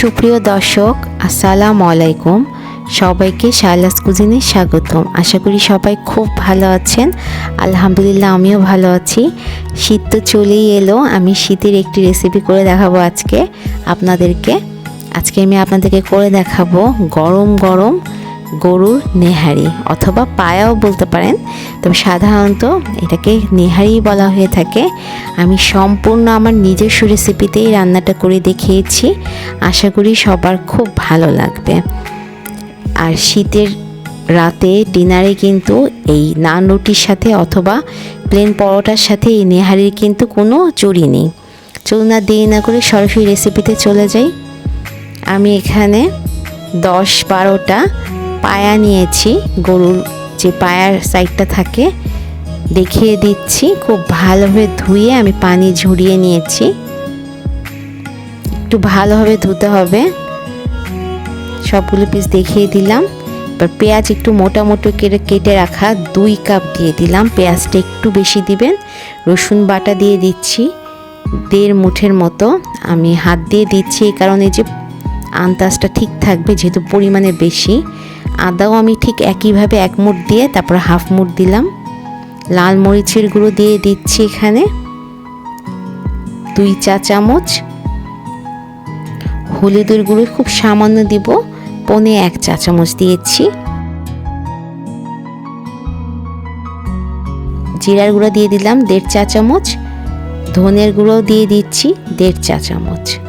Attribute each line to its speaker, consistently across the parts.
Speaker 1: সুপ্রিয় দর্শক, আসসালাম আলাইকুম। সবাইকে শাইলাস কুজিনে স্বাগতম। আশা করি সবাই খুব ভালো আছেন। আলহামদুলিল্লাহ, আমিও ভালো আছি। শীত তো চলেই এলো। আমি শীতের একটি রেসিপি করে দেখাবো আজকে আপনাদেরকে। আজকে আমি আপনাদেরকে করে দেখাবো গরম গরম গরুর নেহারি অথবা পায়াও বলতে পারেন। তবে সাধারণত এটাকে নেহারি বলা হয়ে থাকে। আমি সম্পূর্ণ আমার নিজস্ব রেসিপিতেই রান্নাটা করে দেখিয়েছি। আশা করি সবার খুব ভালো লাগবে। আর শীতের রাতে ডিনারে কিন্তু এই নান রুটির সাথে অথবা প্লেন পরোটার সাথে এই নেহারির কিন্তু কোনো চুরি নেই। চলুন না দেরি না করে সরাসরি রেসিপিতে চলে যাই। আমি এখানে দশ বারোটা পায়া নিয়েছি, গরুর যে পায়ার সাইডটা থাকে, দেখিয়ে দিচ্ছি। খুব ভালোভাবে ধুয়ে আমি পানি ঝরিয়ে নিয়েছি। একটু ভালোভাবে ধুতে হবে। সবগুলো পিস দেখিয়ে দিলাম। এবার পেঁয়াজ একটু মোটা কেটে কেটে রাখা দুই কাপ দিয়ে দিলাম। পেঁয়াজটা একটু বেশি দিবেন। রসুন বাটা দিয়ে দিচ্ছি। দেড় মুঠের মতো। আমি হাত দিয়ে দিচ্ছি এই কারণে যে আন্দাজটা ঠিক থাকবে, যেহেতু পরিমাণে বেশি। আদাও আমি ঠিক একইভাবে এক মুঠ দিয়ে তারপর হাফ মুঠ দিলাম। লাল মরিচের গুঁড়ো দিয়ে দিচ্ছি এখানে। দুই চা চামচ। হলুদের গুঁড়ো খুব সামান্য দিব। পনে এক চা চামচ দিয়েছি। জিরার গুঁড়ো দিয়ে দিলাম দেড় চা চামচ। ধনের গুঁড়ো দিয়ে দিচ্ছি দেড় চা চামচ।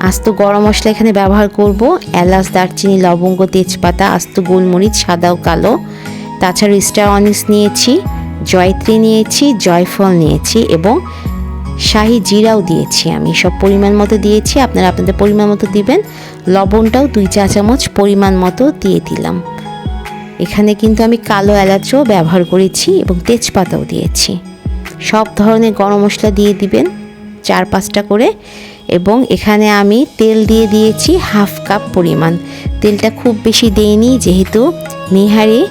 Speaker 1: আস্ত গরম মশলা এখানে ব্যবহার করব। এলাচ, দারচিনি, লবঙ্গ, তেজপাতা, আস্ত গোলমরিচ, সাদা ও কালো। তাছাড়া স্টার অনিস নিয়েছি, জয়ত্রী নিয়েছি, জয়ফল নিয়েছি এবং শাহি জিরাও দিয়েছি আমি। সব পরিমাণ মতো দিয়েছি, আপনারা আপনাদের পরিমাণ মতো দিবেন। লবণটাও দুই চা চামচ পরিমাণ মতো দিয়ে দিলাম। এখানে কিন্তু আমি কালো এলাচও ব্যবহার করেছি এবং তেজপাতাও দিয়েছি। সব ধরনের গরম মশলা দিয়ে দিবেন, চার পাঁচটা করে। এবং এখানে আমি তেল দিয়ে দিয়েছি হাফ কাপ পরিমাণ। তেলটা খুব বেশি দেইনি যেহেতু নিহারি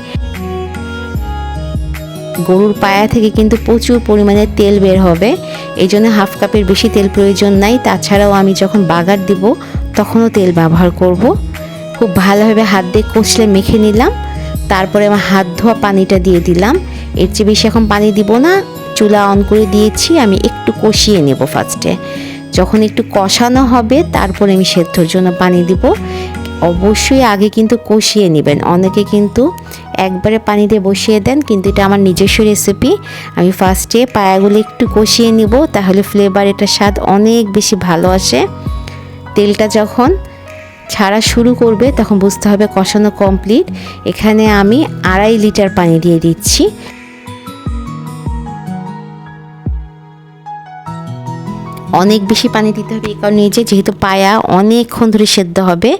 Speaker 1: গরুর পায়া থেকে কিন্তু প্রচুর পরিমাণে তেল বের হবে। এই জন্য হাফ কাপের বেশি তেল প্রয়োজন নাই। তাছাড়াও আমি যখন বাগার দিব, তখনও তেল ব্যবহার করব। খুব ভালোভাবে হাত দিয়ে কষলে মেখে নিলাম। তারপরে আমার হাত ধোয়া পানিটা দিয়ে দিলাম। এর চেয়ে বেশি এখন পানি দিব না। চুলা অন করে দিয়েছি। আমি একটু কষিয়ে নেব ফার্স্টে। যখন একটু কষানো হবে, তারপরে আমি সেদ্ধর জন্য পানি দিব। অবশ্যই আগে কিন্তু কষিয়ে নেবেন। অনেকে কিন্তু একবারে পানি দিয়ে বসিয়ে দেন, কিন্তু এটা আমার নিজস্ব রেসিপি আমি ফার্স্টে পায়াগুলো একটু কষিয়ে নিব, তাহলে ফ্লেভার এটা স্বাদ অনেক বেশি ভালো আসে। তেলটা যখন ছাড়া শুরু করবে, তখন বুঝতে হবে কষানো কমপ্লিট এখানে আমি আড়াই লিটার পানি দিয়ে দিচ্ছি। অনেক বেশি পানি দিতে হবে, এই কারণে যে যেহেতু পায়া অনেকক্ষণ ধরে সেদ্ধ হবে,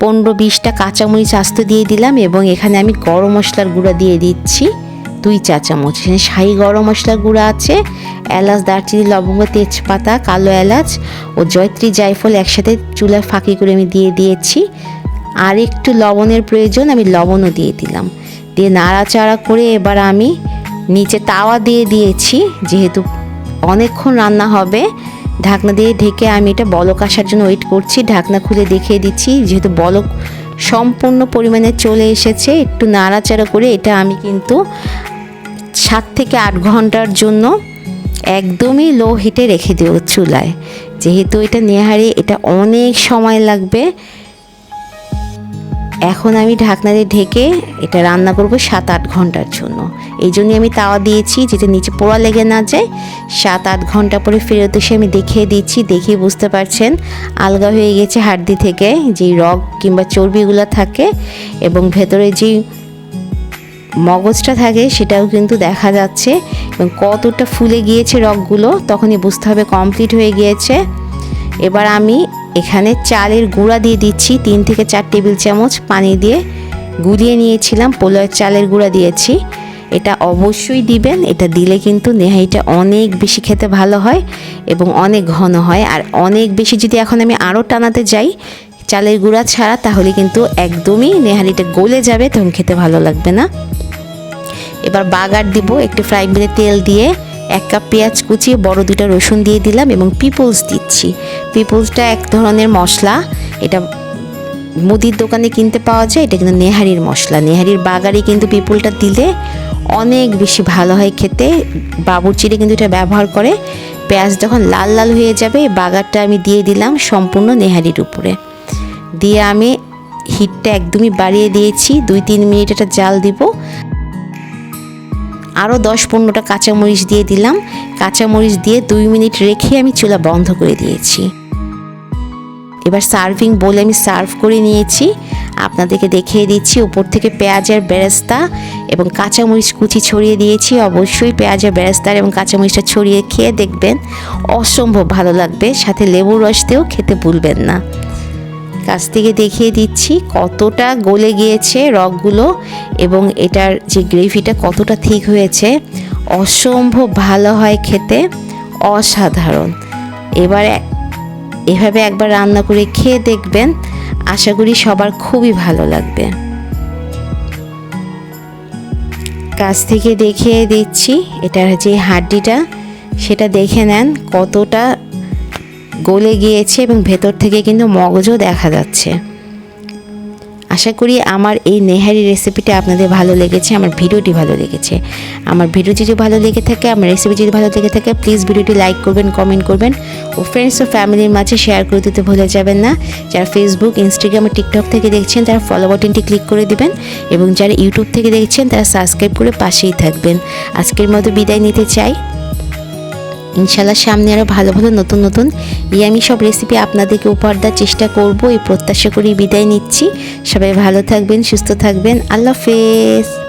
Speaker 1: পনেরো বিশটা কাঁচামরিচ আস্ত দিয়ে দিলাম এবং এখানে আমি গরম মশলার গুঁড়া দিয়ে দিচ্ছি দুই চা চামচ। এখানে শাহি গরম মশলার গুঁড়া আছে, এলাচ, দারচিনি, লবঙ্গ, তেজপাতা, কালো এলাচ ও জয়ত্রী জায়ফল একসাথে চুলায় ফাঁকি করে আমি দিয়ে দিয়েছি। আর একটু লবণের প্রয়োজন আমি লবণও দিয়ে দিলাম। দিয়ে নাড়াচাড়া করে এবার আমি নিচে তাওয়া দিয়ে দিয়েছি, যেহেতু অনেকক্ষণ রান্না হবে ঢাকনা দিয়ে ঢেকে আমি এটা বলক আসার জন্য ওয়েট করছি। ঢাকনা খুলে দেখিয়ে দিচ্ছি, যেহেতু বলক সম্পূর্ণ পরিমাণে চলে এসেছে, একটু নাড়াচাড়া করে এটা আমি কিন্তু সাত থেকে আট ঘণ্টার জন্য একদমই লো হিটে রেখে দেবো চুলায়। যেহেতু এটা নেহারে এটা অনেক সময় লাগবে এখন আমি ঢাকনা দিয়ে ঢেকে এটা রান্না করব সাত আট ঘণ্টার জন্য। এই জন্যই আমি তাওয়া দিয়েছি যেটা নিচে পোড়া লেগে না যায়। সাত আট ঘণ্টা পরে ফেরত এসে আমি দেখিয়ে দিচ্ছি দেখিয়ে বুঝতে পারছেন। আলগা হয়ে গেছে হাড্ডি থেকে যেই রগ কিংবা চর্বিগুলো থাকে এবং ভেতরে যেই মগজটা থাকে সেটাও কিন্তু দেখা যাচ্ছে এবং কতটা ফুলে গিয়েছে রগগুলো তখনই বুঝতে হবে কমপ্লিট হয়ে গিয়েছে। এবার আমি এখানে চালের গুঁড়া দিয়ে দিচ্ছি তিন থেকে চার টেবিল চামচ পানি দিয়ে। গুলিয়ে নিয়েছিলাম পোলার চালের গুঁড়া দিয়েছি। এটা অবশ্যই দিবেন, এটা দিলে কিন্তু নেহাইটা অনেক বেশি খেতে ভালো হয় এবং অনেক ঘন হয়। আর অনেক বেশি যদি এখন আমি আরও টানাতে যাই চালের গুঁড়া ছাড়া, তাহলে কিন্তু একদমই নেহারিটা গলে যাবে, তখন খেতে ভালো লাগবে না। এবার বাগার দিব, একটু ফ্রাই প্যানে তেল দিয়ে। এক কাপ পেঁয়াজ কুচিয়ে বড় দুটা রসুন দিয়ে দিলাম এবং পিপলস দিচ্ছি। পিপলসটা এক ধরনের মশলা। এটা মুদির দোকানে কিনতে পাওয়া যায়, এটা কিন্তু নেহারির মশলা। নেহারির বাগারে কিন্তু পিপলটা দিলে অনেক বেশি ভালো হয় খেতে। বাবুর্চিরে কিন্তু এটা ব্যবহার করে। পেঁয়াজ যখন লাল লাল হয়ে যাবে, বাগারটা আমি দিয়ে দিলাম সম্পূর্ণ নেহারির উপরে। দিয়ে আমি হিটটা একদমই বাড়িয়ে দিয়েছি। দুই তিন মিনিট এটা জাল দিব। আরও দশ পনেরোটা কাঁচামরিচ দিয়ে দিলাম। কাঁচামরিচ দিয়ে দুই মিনিট রেখে আমি চুলা বন্ধ করে দিয়েছি। এবার সার্ভিং বলে আমি সার্ভ করে নিয়েছি। আপনাদেরকে দেখিয়ে দিচ্ছি, উপর থেকে পেঁয়াজের বেরেস্তা এবং কাঁচামরিচ কুচি ছড়িয়ে দিয়েছি। অবশ্যই পেঁয়াজের বেরেস্তার এবং কাঁচামরিচটা ছড়িয়ে খেয়ে দেখবেন। অসম্ভব ভালো লাগবে, সাথে লেবুর রস দিয়েও খেতে ভুলবেন না। কাছ থেকে দেখিয়ে দিচ্ছি কতটা গলে গিয়েছে রগগুলো এবং এটার যে গ্রেভিটা কতটা ঠিক হয়েছে। অসম্ভব ভালো হয় খেতে, অসাধারণ। এবার এভাবে একবার রান্না করে খেয়ে দেখবেন। আশা করি সবার খুবই ভালো লাগবে। কাছ থেকে দেখিয়ে দিচ্ছি, এটার যে হাড্ডিটা, সেটা দেখে নেন কতটা গলে গিয়েছে এবং ভেতর থেকে কিন্তু মগজও দেখা যাচ্ছে। আশা করি আমার এই নেহারি রেসিপিটা আপনাদের ভালো লেগেছে, আমার ভিডিওটি ভালো লেগেছে। আমার ভিডিও যদি ভালো লেগে থাকে, আমার রেসিপি যদি ভালো লেগে থাকে প্লিজ ভিডিওটি লাইক করবেন কমেন্ট করবেন। ও ফ্রেন্ডস ও ফ্যামিলির মাঝে শেয়ার করে দিতে ভুলে যাবেন না। যারা ফেসবুক ইনস্টাগ্রাম টিকটক থেকে দেখছেন, তারা ফলো বাটনটি ক্লিক করে দিবেন এবং যারা ইউটিউব থেকে দেখছেন, তারা সাবস্ক্রাইব করে পাশেই থাকবেন। আজকের মতো বিদায় নিতে চাই। ইনশাল্লাহ সামনে আরও ভালো ভালো নতুন নতুন ইয়ামি সব রেসিপি আপনাদেরকে উপহার দেওয়ার চেষ্টা করব। এই প্রত্যাশা করি বিদায় নিচ্ছি। সবাই ভালো থাকবেন, সুস্থ থাকবেন। আল্লাহ হাফেজ।